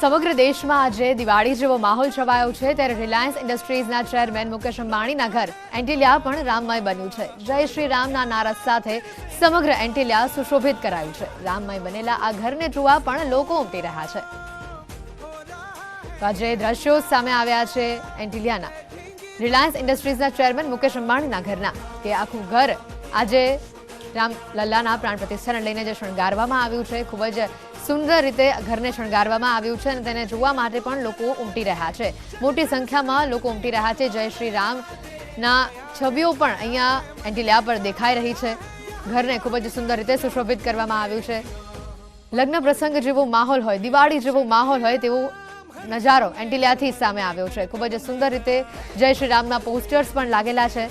સમગ્ર દેશમાં આજે દિવાળી જેવો માહોલ છવાયો છે ત્યારે રિલાયન્સ ઇન્ડસ્ટ્રીઝના ચેરમેન મુકેશ અંબાણીના ઘર એન્ટિલિયા પણ રામમય બન્યું છે. જય શ્રી રામના નારા સાથે સમગ્ર એન્ટિલિયા સુશોભિત કરાયું છે. રામમય બનેલા આ ઘરને જોવા પણ લોકો ઉમટી રહ્યા છે. તો આજે દ્રશ્યો સામે આવ્યા છે એન્ટિલિયાના. રિલાયન્સ ઇન્ડસ્ટ્રીઝના ચેરમેન મુકેશ અંબાણીના ઘરના કે આખું ઘર આજે રામ લલ્લાના પ્રાણ પ્રતિષ્ઠાને લઈને જે શણગારવામાં આવ્યું છે, ખૂબ જ સુંદર રીતે ઘરને શણગારવામાં આવ્યું છે અને તેને જોવા માટે પણ લોકો ઉમટી રહ્યા છે. મોટી સંખ્યામાં લોકો ઉમટી રહ્યા છે. જય શ્રી રામના છબીઓ પણ અહીંયા એન્ટિલિયા પર દેખાઈ રહી છે. ઘરને ખૂબ જ સુંદર રીતે સુશોભિત કરવામાં આવ્યું છે. લગ્ન પ્રસંગ જેવો માહોલ હોય, દિવાળી જેવો માહોલ હોય તેવો નજારો એન્ટિલિયાથી સામે આવ્યો છે. ખૂબ જ સુંદર રીતે જય શ્રી રામના પોસ્ટર્સ પણ લાગેલા છે.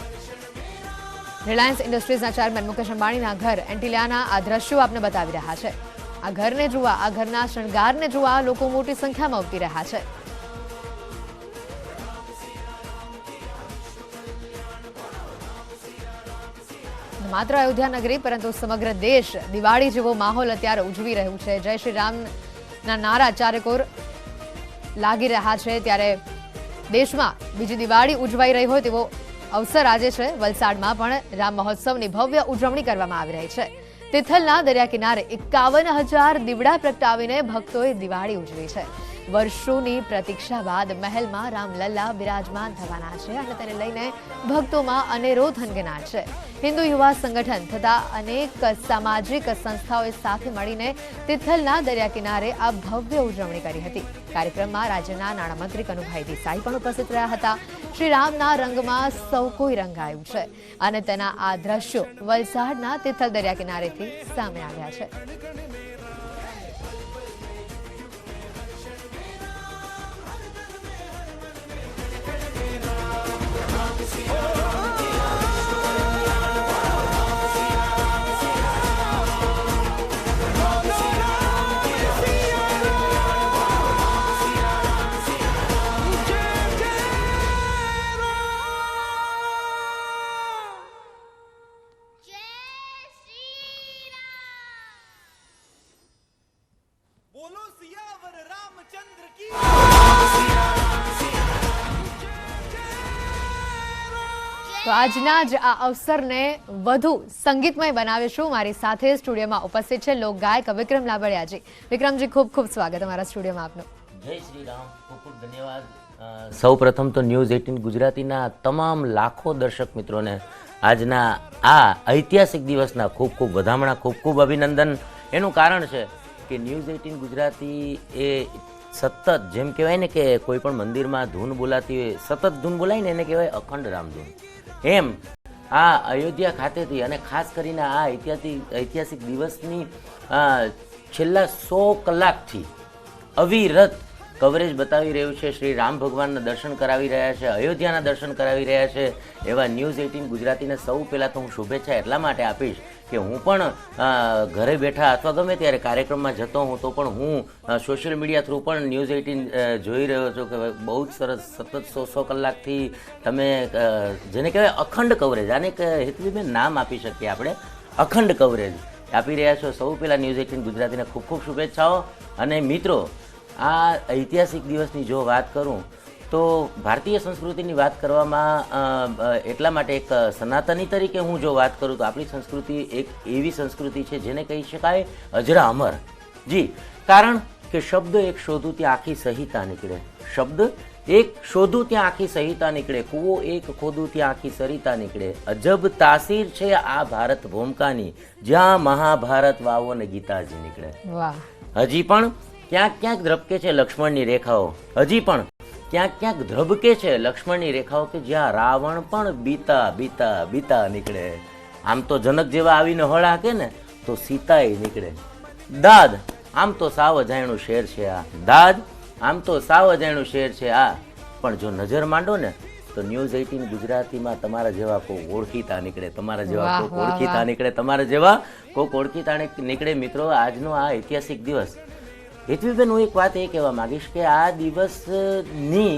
રિલાયન્સ ઇન્ડસ્ટ્રીઝના ચેરમેન મુકેશ અંબાણીના ઘર એન્ટિલિયાના આ દ્રશ્યો આપને બતાવી રહ્યા છે. આ ઘરને જોવા, આ ઘરના શણગારને જોવા લોકો મોટી સંખ્યામાં ઉમટી રહ્યા છે. માત્ર અયોધ્યા નગરી, પરંતુ સમગ્ર દેશ દિવાળી જેવો માહોલ અત્યારે ઉજવી રહ્યું છે. જય શ્રી રામના નારા ચારેકોર લાગી રહ્યા છે. ત્યારે દેશમાં બીજી દિવાળી ઉજવાઈ રહી હોય તેવો અવસર આજે છે. વલસાડમાં પણ રામ મહોત્સવની ભવ્ય ઉજવણી કરવામાં આવી રહી છે. તિથલના દરિયા કિનારે એકાવન હજાર દીવડા પ્રગટાવીને ભક્તોએ દિવાળી ઉજવી છે. વર્ષોની પ્રતીક્ષા બાદ મહેલમાં રામલલ્લા બિરાજમાન થવાના છે અને તેને લઈને ભક્તોમાં અનેરો થનગનાટ છે. હિન્દુ યુવા સંગઠન તથા અનેક સામાજિક સંસ્થાઓએ સાથે મળીને તિથલના દરિયા કિનારે આ ભવ્ય ઉજવણી કરી હતી. કાર્યક્રમમાં રાજ્યના નાણામંત્રી કનુભાઈ દેસાઈ પણ ઉપસ્થિત રહ્યા હતા. શ્રી રામના રંગમાં સૌ કોઈ રંગાયું છે અને તેના આ દ્રશ્યો વલસાડના તિથલ દરિયા કિનારેથી સામે આવ્યા છે. बोलो सियावर रामचंद्र की તો આજના જ આ અવસરને વધુ સંગીતમય બનાવીશું મારી સાથે સ્ટુડિયોમાં ઉપસ્થિત છે લોક ગાયક વિક્રમ લાબડિયાજી. વિક્રમજી, ખૂબ ખૂબ સ્વાગત અમારા સ્ટુડિયોમાં આપનું. જય શ્રી રામ. ખૂબ ખૂબ ધન્યવાદ. સૌ પ્રથમ તો ન્યૂઝ એટીન ગુજરાતીના તમામ લાખો દર્શક મિત્રોને આજના આ ઐતિહાસિક દિવસના ખૂબ ખૂબ વધામણા, ખૂબ ખૂબ અભિનંદન. એનું કારણ છે કે ન્યૂઝ એટીન ગુજરાતી એ સતત જેમ કહેવાય ને કે કોઈ પણ મંદિરમાં ધૂન બોલાતી હોય, સતત ધૂન બોલાય ને એને કહેવાય અખંડ રામધૂન. એમ આ અયોધ્યા ખાતેથી અને ખાસ કરીને આ ઐતિહાસિક ઐતિહાસિક દિવસની છેલ્લા સો કલાકથી અવિરત કવરેજ બતાવી રહ્યું છે. શ્રી રામ ભગવાનના દર્શન કરાવી રહ્યા છે. અયોધ્યાના દર્શન કરાવી રહ્યા છે. એવા ન્યૂઝ એટીન ગુજરાતીને સૌ પહેલાં તો હું શુભેચ્છા એટલા માટે આપીશ કે હું પણ ઘરે બેઠા અથવા ગમે ત્યારે કાર્યક્રમમાં જતો હું તો પણ હું સોશિયલ મીડિયા થ્રુ પણ ન્યૂઝ એટીન જોઈ રહ્યો છું કે બહુ જ સરસ સતત સો સો કલાકથી તમે જેને કહેવાય અખંડ કવરેજ, આને એક હેતુબેન નામ આપી શકીએ આપણે. અખંડ કવરેજ આપી રહ્યા છો. સૌ પહેલાં ન્યૂઝ એઇટીન ગુજરાતીને ખૂબ ખૂબ શુભેચ્છાઓ. અને મિત્રો આ ઐતિહાસિક દિવસની જો વાત કરું તો ભારતીય સંસ્કૃતિની વાત કરવામાં એટલા માટે એક સનાતની તરીકે હું જો વાત કરું તો આપણી સંસ્કૃતિ એક એવી સંસ્કૃતિ છે જેને કહી શકાય અજરા અમર. જી કારણ કે શબ્દ એક શોધું ત્યાં આખી સંહિતા નીકળે. શબ્દ એક શોધું ત્યાં આખી સંહિતા નીકળે કૂવો એક ખોદું ત્યાં આખી સરિતા નીકળે. અજબ તાસીર છે આ ભારત ભૂમકાની જ્યાં મહાભારત વાવો ને ગીતાજી નીકળે. વાહ. હજી પણ ક્યાંક ક્યાંક ધ્રબકે છે લક્ષ્મણની રેખાઓ. હજી પણ ક્યાંક ક્યાંક ધ્રબકે છે લક્ષ્મણની રેખાઓ કે જ્યાં રાવણ પણ બીતા બીતા બીતા નીકળે. આમ તો જનક જેવા આવીને હળ હાકે ને તો સીતાએ નીકળે. દાદ આમ તો સાવ અજાણ્યું શેર છે આ. દાદ આમ તો સાવ અજાણ્યું શેર છે આ. પણ જો નજર માંડો ને તો ન્યૂઝ એઇટીન ગુજરાતીમાં તમારા જેવા કોઈ ઓળખીતા નીકળે તમારા જેવા કોઈ. ઓળખીતા નીકળે તમારા જેવા કોઈક ઓળખીતા નીકળે મિત્રો આજનો આ ઐતિહાસિક દિવસ. હેતવીબેન હું એક વાત એ કહેવા માંગીશ કે આ દિવસની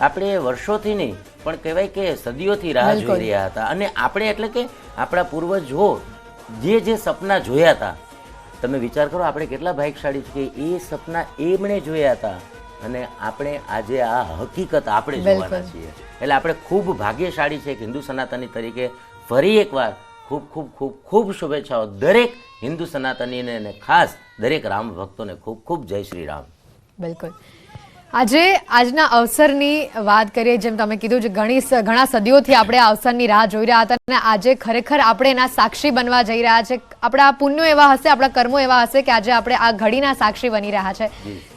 આપણે વર્ષોથી નહીં પણ કહેવાય કે સદીઓથી રાહ જોઈ રહ્યા હતા. અને આપણે એટલે કે આપણા પૂર્વજો જે જે સપના જોયા હતા તમે વિચાર કરો આપણે કેટલા ભાગશાળી છીએ એ સપના એમણે જોયા હતા અને આપણે આજે આ હકીકત આપણે જોવાના છીએ. એટલે આપણે ખૂબ ભાગ્યશાળી છે કે હિન્દુ સનાતની તરીકે ફરી એકવાર ખૂબ ખૂબ ખૂબ ખૂબ શુભેચ્છાઓ દરેક હિન્દુ સનાતનીને અને ખાસ દરેક રામ ભક્તોને ખૂબ ખૂબ જય શ્રી રામ. બિલકુલ. આજે આજના અવસરની વાત કરીએ જેમ તમે કીધું છે ઘણી ઘણા સદીઓથી આપણે આ અવસરની રાહ જોઈ રહ્યા હતા અને આજે ખરેખર આપણે એના સાક્ષી બનવા જઈ રહ્યા છે. આપણા પુણ્યો એવા હશે આપણા કર્મો એવા હશે કે આજે આપણે આ ઘડીના સાક્ષી બની રહ્યા છે.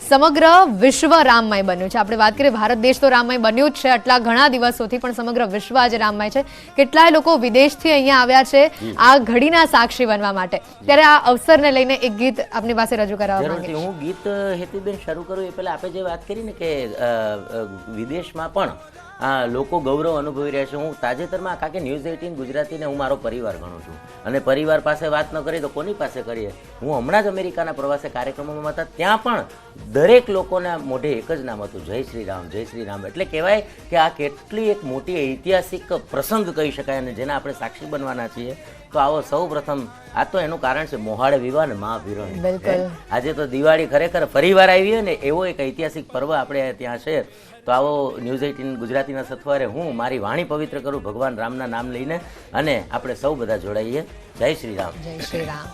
સમગ્ર વિશ્વ રામમય બન્યું છે. આપણે વાત કરીએ ભારત દેશ તો રામમય બન્યું જ છે. આટલા ઘણા દિવસોથી પણ સમગ્ર વિશ્વ આજે રામમય છે. કેટલાય લોકો વિદેશથી અહીંયા આવ્યા છે આ ઘડીના સાક્ષી બનવા માટે. ત્યારે આ અવસરને લઈને એક ગીત આપની પાસે રજૂ કરવા માંગે હું ગીત હેતુબેન શરૂ કરું એ પહેલા આપણે જે વાત કરી ને કે વિદેશમાં પણ આ લોકો ગૌરવ અનુભવી રહ્યા છે. હું તાજેતરમાં કારણ કે ન્યૂઝ એઇટીન ગુજરાતીને હું મારો પરિવાર ગણું છું. અને પરિવાર પાસે વાત ન કરીએ તો કોની પાસે કરીએ? હું હમણાં જ અમેરિકાના પ્રવાસે કાર્યક્રમોમાં હતા. ત્યાં પણ દરેક લોકોના મોઢે એક જ નામ હતું જય શ્રી રામ જય શ્રી રામ. એટલે કહેવાય કે આ કેટલી એક મોટી ઐતિહાસિક પ્રસંગ કહી શકાય અને જેના આપણે સાક્ષી બનવાના છીએ. તો આવો સૌ પ્રથમ આ તો એનું કારણ છે મોહાળે વિવાહ ને બિલકુલ. આજે તો દિવાળી ખરેખર ફરીવાર આવી હોય ને એવો એક ઐતિહાસિક પર્વ આપણે ત્યાં છે. તો આવો ન્યૂઝ એઇટીન ગુજરાતીના સથવારે હું મારી વાણી પવિત્ર કરું ભગવાન રામના નામ લઈને અને આપણે સૌ બધા જોડાઈએ. જય શ્રી રામ. જય શ્રી રામ.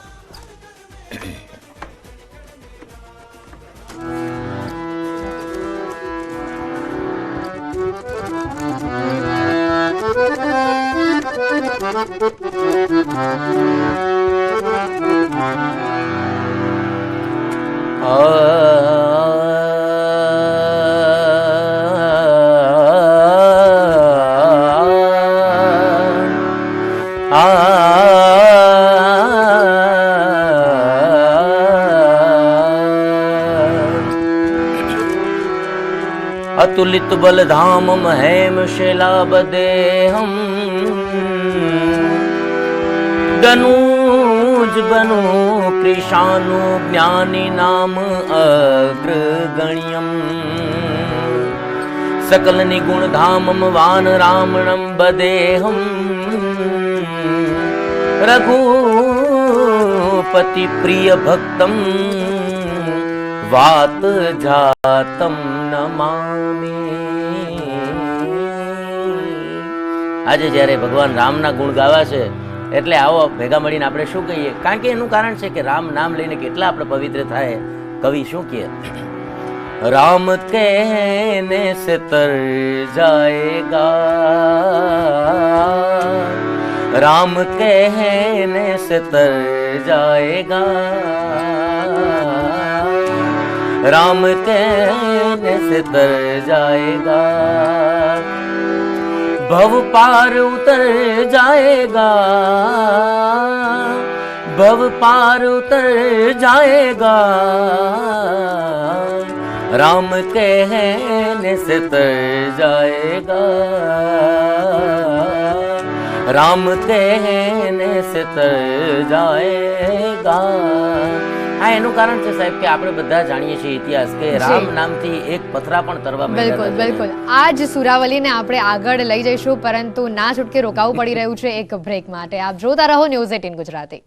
Oh. अतुलितबलधामं हैमशिला वदेहम् ज्ञानिनाम अग्रगण्यम्। सकलनिगुणधामं वानरावणं बदेहम्। रघुपतिप्रियभक्तम् વાત જાતમ નમામી. આજે જ્યારે ભગવાન રામના ગુણ ગાવા છે, એટલે આવો ભેગા મળીને આપણે શું કહીએ? કારણ કે એનું કારણ છે કે રામ નામ લઈને કેટલા આપણે પવિત્ર થાય, કવિ શું કહે? રામ કેને સે તર જાયેગા? રામ કેને ને તર જાયગા? राम तेरे से तर जाएगा भव पार उतर जाएगा भव पार उतर जाएगा राम कहने से तर जाएगा राम कहने से तर जाएगा હા એનું કારણ છે સાહેબ કે આપણે બધા જાણીએ છીએ ઇતિહાસ કે રામ નામથી એક પથરા પણ તરવા બિલકુલ બિલકુલ. આ જ સુરાવલીને આપણે આગળ લઈ જઈશું પરંતુ ના છૂટકે રોકાવું પડી રહ્યું છે એક બ્રેક માટે. આપ જોતા રહો ન્યૂઝ એટીન ગુજરાતી.